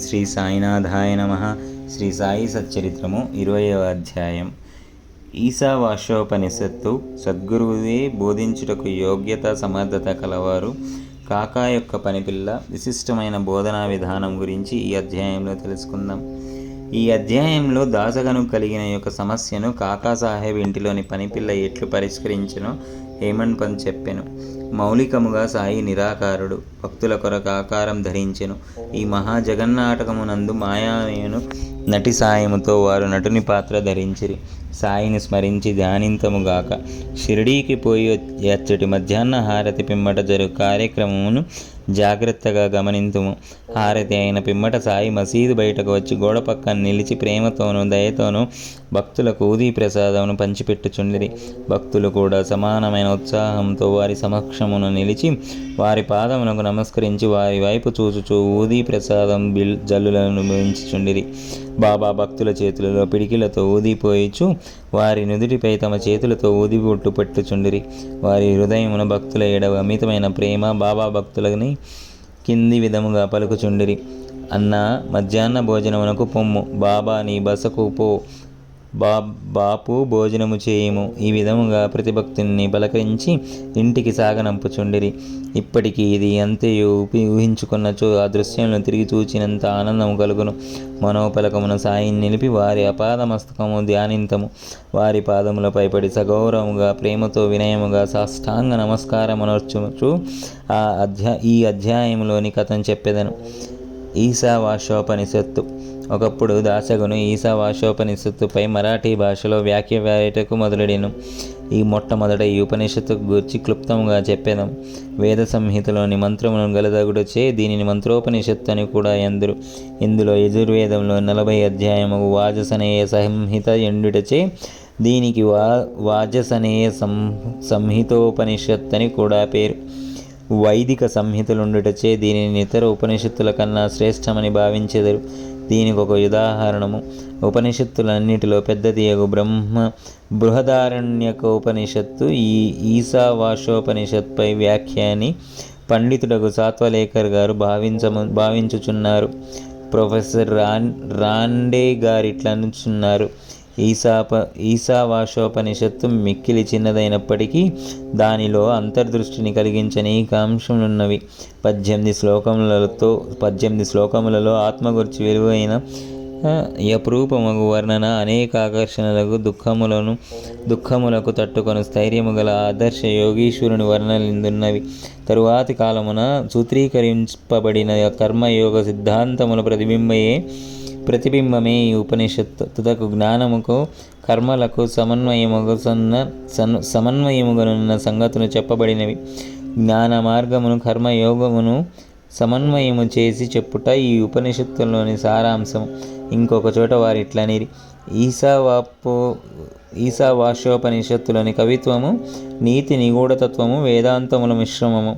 శ్రీ సాయినాథాయ నమ. శ్రీ సాయి సచ్చరిత్రము ఇరవయవ అధ్యాయం. ఈశావాశోపనిషత్తు సద్గురువుదే బోధించుటకు యోగ్యత సమర్థత కలవారు. కాకా యొక్క పనిపిల్ల విశిష్టమైన బోధనా విధానం గురించి ఈ అధ్యాయంలో తెలుసుకుందాం. ఈ అధ్యాయంలో దాసగను కలిగిన యొక్క సమస్యను కాకా సాహెబ్ ఇంటిలోని పనిపిల్ల ఎట్లు పరిష్కరించనో హేమంత్ పంత్ చెప్పెను మౌలికముగా సాయి నిరాకారుడు భక్తుల కొరకు ఆకారం ధరించెను. ఈ మహా మాయా నేను నటి సాయముతో వారు నటుని పాత్ర ధరించిరి. సాయిని స్మరించి ధ్యానింతముగాక షిరిడీకి పోయి అచ్చటి మధ్యాహ్న హారతి పిమ్మట జరుగు కార్యక్రమమును జాగ్రత్తగా గమనింతుము. హారతి అయిన పిమ్మట సాయి మసీదు బయటకు వచ్చి గోడ పక్కన నిలిచి ప్రేమతోనూ దయతోనూ భక్తులకు ఊదీ ప్రసాదమును పంచిపెట్టుచుండిరి. భక్తులు కూడా సమానమైన ఉత్సాహంతో వారి సమక్షమును నిలిచి వారి పాదమునకు నమస్కరించి వారి వైపు చూచుచూ ఊదీ ప్రసాదం బిల్ జల్లులను మించుచుండిరి. బాబా భక్తుల చేతులలో పిడికిలతో ఊదిపోయిచు. వారి నుదుటిపై తమ చేతులతో ఊదిబొట్టు పెట్టుచుండిరి. వారి హృదయమున భక్తుల ఎడవ అమితమైన ప్రేమ బాబా భక్తులని కింది విధముగా పలుకుచుండిరి. అన్న మధ్యాహ్న భోజనమునకు పొమ్ము. బాబా నీ బసకు పో. బా బాపు భోజనము చేయము. ఈ విధముగా ప్రతిభక్తుని బలకరించి ఇంటికి సాగనంపుచుండిరి ఇప్పటికీ ఇది అంతయు ఊపి ఊహించుకున్నచో ఆ దృశ్యంలో తిరిగి చూచినంత ఆనందము కలుగును. మనోపలకమున సాయిని నిలిపి వారి అపాద మస్తకము ధ్యానింతము. వారి పాదములపై పడి సగౌరవముగా ప్రేమతో వినయముగా సాష్టాంగ నమస్కారమనర్చుచు ఆ అధ్యా ఈ అధ్యాయంలోని కథను చెప్పెదను. ఈశావాశోపనిషత్తు ఒకప్పుడు దాసగును ఈశావాశోపనిషత్తుపై మరాఠీ భాషలో వ్యాఖ్య వ్యాయటకు మొదలెడెను. ఈ మొట్టమొదట ఈ ఉపనిషత్తు గూర్చి క్లుప్తంగా చెప్పేదాం వేద సంహితలోని మంత్రమును గలదగుడచే దీనిని మంత్రోపనిషత్తు అని కూడా ఎందరు ఇందులో యజుర్వేదంలో నలభై అధ్యాయము వాజసనేయ సంహిత ఎండుటచే దీనికి వా వాజసనేయ సం సంహితోపనిషత్ అని కూడా పేరు. వైదిక సంహితలుండుటచే దీనిని ఇతర ఉపనిషత్తుల కన్నా శ్రేష్టమని భావించెదరు. దీనికి ఒక ఉదాహరణము. ఉపనిషత్తులన్నిటిలో పెద్దదియగు బ్రహ్మ బృహదారణ్యక ఉపనిషత్తు ఈ ఈశావాషోపనిషత్పై వ్యాఖ్యాని పండితుడకు సాత్వలేకర్ గారు భావించము భావించుచున్నారు. ప్రొఫెసర్ రాన్ రాండే గారిట్లా అనుచున్నారు ఈశాప ఈశావాషోపనిషత్తు మిక్కిలి చిన్నదైనప్పటికీ దానిలో అంతర్దృష్టిని కలిగించని అంశములున్నవి పద్దెనిమిది శ్లోకములతో పద్దెనిమిది శ్లోకములలో ఆత్మ విలువైన యప్రూపమగు వర్ణన అనేక ఆకర్షణలకు దుఃఖములను దుఃఖములకు తట్టుకొని స్థైర్యము గల ఆదర్శ యోగీశ్వరుని వర్ణలిందున్నవి తరువాతి కాలమున సూత్రీకరింపబడిన కర్మయోగ సిద్ధాంతముల ప్రతిబింబయే ప్రతిబింబమే ఈ ఉపనిషత్తు. తుదకు జ్ఞానముకు కర్మలకు సమన్వయముగా సన్న సన్ సమన్వయముగనున్న సంగతులు చెప్పబడినవి. జ్ఞాన మార్గమును కర్మయోగమును సమన్వయము చేసి చెప్పుట ఈ ఉపనిషత్తులోని సారాంశం. ఇంకొక చోట వారి ఇట్లనిరి. ఈశావాపో ఈశావాషోపనిషత్తులోని కవిత్వము నీతి నిగూఢతత్వము వేదాంతముల మిశ్రమము.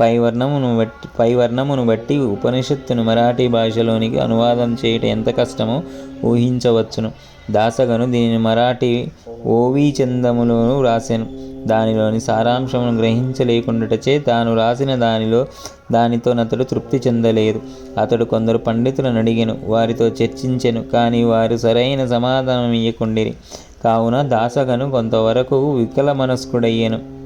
పై వర్ణమును బట్టి పై వర్ణమును బట్టి ఉపనిషత్తును మరాఠీ భాషలోనికి అనువాదం చేయటం ఎంత కష్టమో ఊహించవచ్చును. దాసగను దీనిని మరాఠీ ఓవీ చందములోను వ్రాసాను. దానిలోని సారాంశమును గ్రహించలేకుండాటచే తాను రాసిన దానిలో దానితో అతడు తృప్తి చెందలేదు. అతడు కొందరు పండితులను అడిగాను వారితో చర్చించెను కానీ వారు సరైన సమాధానం ఇయ్యకుండిరి కావున దాసగను కొంతవరకు వికల మనస్కుడయ్యాను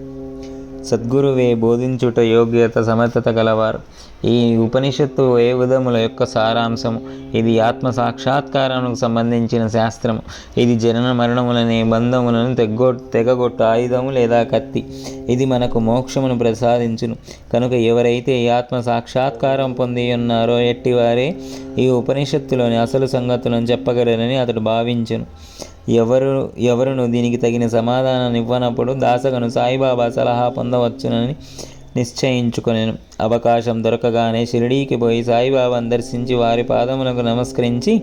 సద్గురువే బోధించుట యోగ్యత సమర్థత గలవారు. ఈ ఉపనిషత్తు ఏ విధముల యొక్క సారాంశము? ఇది ఆత్మ సాక్షాత్కారానికి సంబంధించిన శాస్త్రము. ఇది జనన మరణములనే బంధములను తెగ్గొ తెగగొట్టు ఆయుధము లేదా కత్తి. ఇది మనకు మోక్షమును ప్రసాదించును. కనుక ఎవరైతే ఈ ఆత్మ సాక్షాత్కారం పొంది ఉన్నారో ఎట్టివారే ఈ ఉపనిషత్తులోని అసలు సంగతులను చెప్పగలరని అతడు భావించును. ఎవరు ఎవరును దీనికి తగిన సమాధానం ఇవ్వనప్పుడు దాసగను సాయిబాబా సలహా పొందవచ్చునని నిశ్చయించుకొనెను. అవకాశం దొరకగానే షిరిడీకి పోయి సాయిబాబాను దర్శించి వారి పాదములకు నమస్కరించి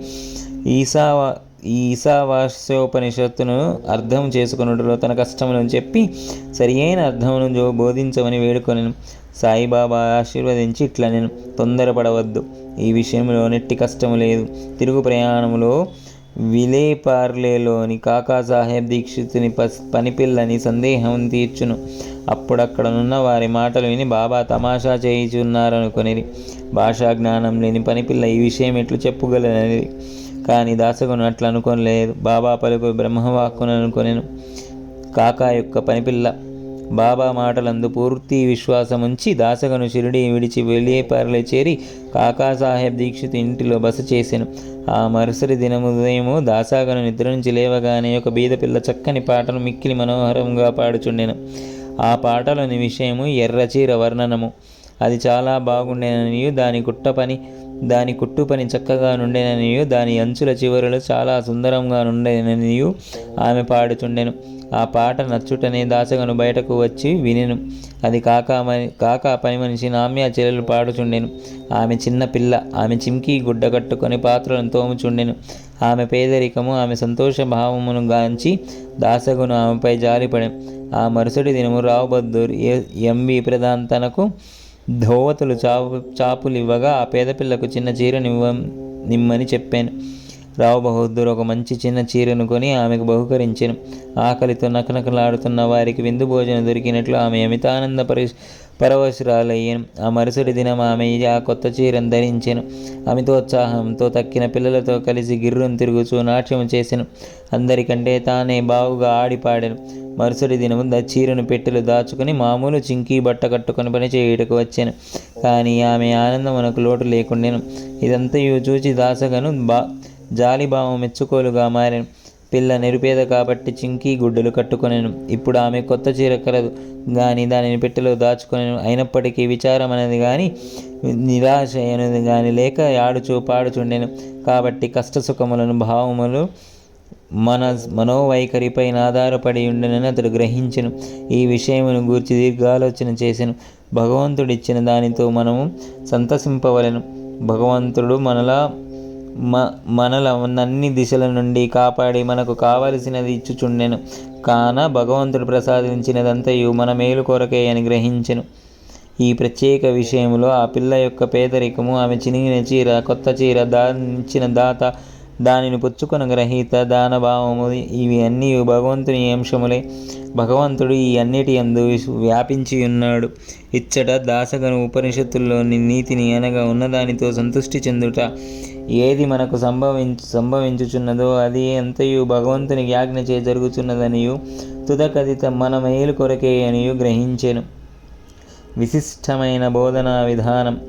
ఈశావా ఈశావాస్యోపనిషత్తును అర్థం చేసుకున్నట్లో తన కష్టములను చెప్పి సరి అయిన అర్థమును బోధించమని వేడుకొనెను. సాయిబాబా ఆశీర్వదించి ఇట్లా నేను తొందరపడవద్దు. ఈ విషయంలో నెట్టి కష్టము లేదు. తిరుగు ప్రయాణంలో విలేపార్లేలోని కాకాసాహెబ్ దీక్షితుని పస్ పనిపిల్లని సందేహం తీర్చును. అప్పుడక్కడనున్న వారి మాటలు విని బాబా తమాషా చేయుచున్నారనుకొనిరి. భాషా జ్ఞానం లేని పనిపిల్ల ఈ విషయం ఎట్లు చెప్పుగలనది కానీ దాసగును అట్లా అనుకోలేదు బాబా పలుకు బ్రహ్మవాక్కును అనుకొనెను కాకా యొక్క పనిపిల్ల బాబా మాటలందు పూర్తి విశ్వాసం ఉంచి దాసగను షిరిడి విడిచి వెళ్ళేపర్లే చేరి కాకాసాహెబ్ దీక్షిత్ ఇంటిలో బస చేసెను. ఆ మరుసటి దినము ఉదయము దాసాగను నిద్ర నుంచి లేవగానే ఒక బీద పిల్ల చక్కని పాటను మిక్కిలి మనోహరంగా పాడుచుండెను. ఆ పాటలోని విషయము ఎర్రచీర వర్ణనము. అది చాలా బాగుండేననియు దాని గుట్ట పని. దాని కుట్టు పని చక్కగా నుండేననియు. దాని అంచుల చివరలు చాలా సుందరంగా నుండేననియు. ఆమె పాడుచుండెను. ఆ పాట నచ్చుటనే దాసగను బయటకు వచ్చి వినెను. అది కాకా కాక కాకా పని మనిషి నామ్య చెల్లెలు పాడుచుండెను. ఆమె చిన్న పిల్ల ఆమె చిమ్కి గుడ్డ కట్టుకొని పాత్రలను తోముచుండెను. ఆమె పేదరికము ఆమె సంతోష భావమును గాంచి దాసగును ఆమెపై జారిపడెను ఆ మరుసటి దినము రావు బద్దూర్ ఎంవి ప్రధాన్ తనకు ధోవతులు చాపు చాపులు ఇవ్వగా ఆ పేద పిల్లకు చిన్న చీరనివ్వ నిమ్మని చెప్పాను. రావు బహదూర్ ఒక మంచి చిన్న చీరను కొని ఆమెకు బహుకరించాను. ఆకలితో నకనకలాడుతున్న వారికి విందు భోజనం దొరికినట్లు ఆమె అమితానంద పరి పరవశురాలయ్యాను. ఆ మరుసటి దినం ఆమె ఆ కొత్త చీరను ధరించాను. అమితోత్సాహంతో తక్కిన పిల్లలతో కలిసి గిర్రును తిరుగుచూ నాట్యం చేసెను. అందరికంటే తానే బావుగా ఆడిపాడాను. మరుసటి దినము ద చీరను పెట్టెలు దాచుకుని మామూలు చింకీ బట్ట కట్టుకొని పని చేయుటకు వచ్చాను. కానీ ఆమె ఆనందమునకు లోటు లేకుండాను. ఇదంతయు చూచి దాసగను బా జాలిభావం మెచ్చుకోలుగా మారాను. పిల్ల నిరుపేద కాబట్టి చింకీ గుడ్డలు కట్టుకొనేను. ఇప్పుడు ఆమె కొత్త చీర కలదు. కానీ దానిని పెట్టెలో దాచుకొనేను. అయినప్పటికీ విచారం అనేది కానీ నిరాశ అనేది కానీ లేక ఆడుచు పాడుచుండెను. కాబట్టి కష్టసుఖములను భావములు మన మనోవైఖరిపైన ఆధారపడి ఉండనని అతడు గ్రహించను. ఈ విషయమును గూర్చి దీర్ఘాలోచన చేసెను. భగవంతుడిచ్చిన దానితో మనము సంతసింపవలెను. భగవంతుడు మనలా మ మనల అన్ని దిశల నుండి కాపాడి మనకు కావలసినది ఇచ్చుచుండెను. కాన భగవంతుడు ప్రసాదించినదంతయు మన మేలు కొరకే అని గ్రహించెను. ఈ ప్రత్యేక విషయంలో ఆ పిల్ల యొక్క పేదరికము ఆమె చినిగిన చీర కొత్త చీర దానిచ్చిన దాత దానిని పుచ్చుకున్న గ్రహీత దానభావము ఇవి అన్నీ భగవంతుని అంశములే. భగవంతుడు ఈ అన్నిటి అందు వ్యాపించి ఉన్నాడు ఇచ్చట దాసగను ఉపనిషత్తుల్లోని నీతిని అనగా ఉన్నదానితో సంతృష్టి చెందుట ఏది మనకు సంభవించు సంభవించుచున్నదో అది ఎంతయు భగవంతునికి ఆజ్ఞ చే జరుగుచున్నదనియు తుదకథిత మన మేలు కొరకే అనియు గ్రహించెను. విశిష్టమైన బోధనా విధానం.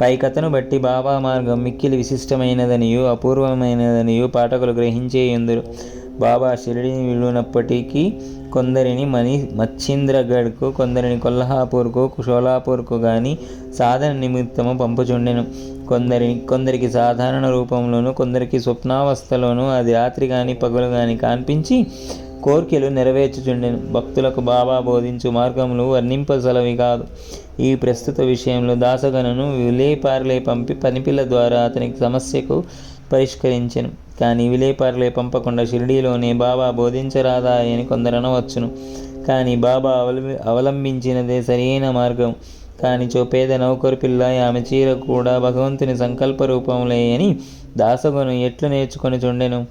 పై కథను బట్టి బాబా మార్గం మిక్కిలి విశిష్టమైనదనియు అపూర్వమైనదనియు పాఠకులు గ్రహించే ఎందురు బాబా షిరిడిని విలునప్పటికీ కొందరిని మణి మచ్చింద్రగఢ్కు కొందరిని కొల్హాపూర్కు షోలాపూర్కు కానీ సాధన నిమిత్తము పంపుచుండెను. కొందరి కొందరికి సాధారణ రూపంలోను కొందరికి స్వప్నావస్థలోను అది రాత్రి కానీ పగలు కానీ కనిపించి కోర్కెలు నెరవేర్చుచుండెను భక్తులకు బాబా బోధించు మార్గములు వర్ణింపసలవి కాదు. ఈ ప్రస్తుత విషయంలో దాసగణను విలేపార్లే పంపి పనిపిల్ల ద్వారా అతనికి సమస్యకు పరిష్కరించెను. కానీ విలేపార్లే పంపకుండా షిరిడీలోనే బాబా బోధించరాదా అని కొందరనవచ్చును కానీ బాబా అవలంబి అవలంబించినదే సరైన మార్గం. కానీ చోపేద నౌకరు పిల్ల ఆమె చీర కూడా భగవంతుని సంకల్ప రూపంలే అని దాసగును ఎట్లు నేర్చుకొని చుండెను?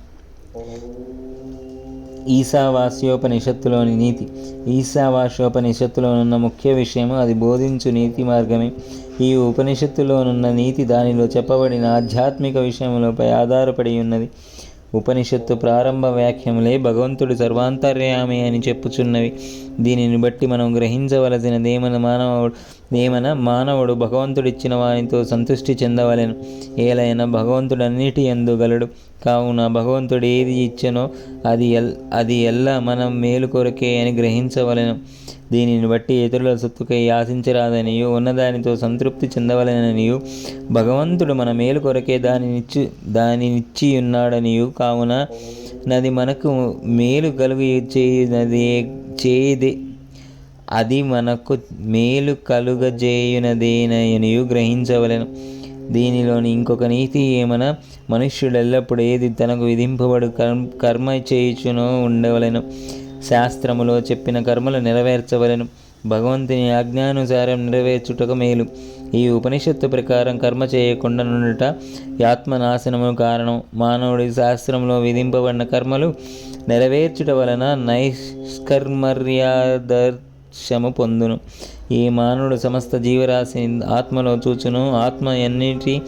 ఈశావాస్యోపనిషత్తులోని నీతి. ఈశావాస్యోపనిషత్తులోనున్న ముఖ్య విషయము అది బోధించు నీతి మార్గమే. ఈ ఉపనిషత్తులోనున్న నీతి దానిలో చెప్పబడిన ఆధ్యాత్మిక విషయములపై ఆధారపడి ఉన్నది. ఉపనిషత్తు ప్రారంభ వ్యాఖ్యములే భగవంతుడు సర్వాంతర్యామి అని చెప్పుచున్నవి. దీనిని బట్టి మనం గ్రహించవలసినదేమన మానవుడు ఏమన మానవుడు భగవంతుడిచ్చిన వానితో సంతృష్టి చెందవలెను. ఏలైనా భగవంతుడు అన్నిటి ఎందుగలడు కావున భగవంతుడు ఏది ఇచ్చనో అది ఎల్ అది ఎల్ల మనం మేలు కొరకే అని గ్రహించవలెను. దీనిని బట్టి ఇతరుల సొత్తుకై ఆశించరాదనియు ఉన్నదానితో సంతృప్తి చెందవలననియు భగవంతుడు మన మేలు కొరకే దానినిచ్చు దానినిచ్చి ఉన్నాడనియు కావున నది మనకు మేలు కలుగు చేయునది చేయదే అది మనకు మేలు కలుగజేయునదేనయనియు గ్రహించవలెను దీనిలోని ఇంకొక నీతి ఏమన మనుష్యుడు ఎల్లప్పుడూ ఏది తనకు విధింపబడు కర్మ చేయుచునో ఉండవలెను. శాస్త్రములో చెప్పిన కర్మలు నెరవేర్చవలెను. భగవంతుని ఆజ్ఞానుసారం నెరవేర్చుటకు మేలు. ఈ ఉపనిషత్తు ప్రకారం కర్మ చేయకుండా నుండుట ఆత్మనాశనము కారణం. మానవుడి శాస్త్రంలో విధింపబడిన కర్మలు నెరవేర్చుట వలన నైష్కర్మర్యాదర్శము పొందును. ఈ మానవుడు సమస్త జీవరాశి ఆత్మలో చూచును. ఆత్మ ఎన్నిటి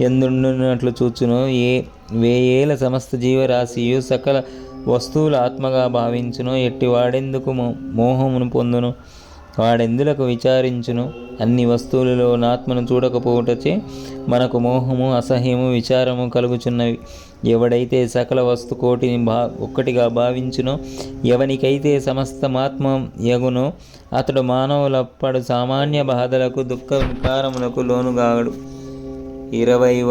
ఎందున్నట్లు చూచును. ఏ వేయేల సమస్త జీవరాశియు సకల వస్తువుల ఆత్మగా భావించును ఎట్టి వాడెందుకు మో- మోహమును పొందును? వాడెందులకు విచారించును? అన్ని వస్తువులలో ఆత్మను చూడకపోవటచే మనకు మోహము అసహ్యము విచారము కలుగుచున్నవి. ఎవడైతే సకల వస్తు కోటిని భా ఒక్కటిగా భావించునో ఎవనికైతే సమస్తమాత్మ యగునో అతడు మానవులప్పడు సామాన్య బాధలకు దుఃఖ వికారములకు లోనుగాడు. ఇరవైవ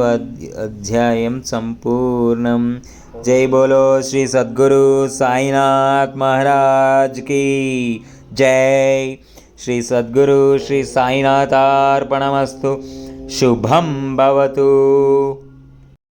అధ్యాయం సంపూర్ణం. जय बोलो श्री सद्गुरु साईनाथ महाराज की जय। श्री सद्गुरु श्री साईनाथार्पणमस्तु शुभम भवतु।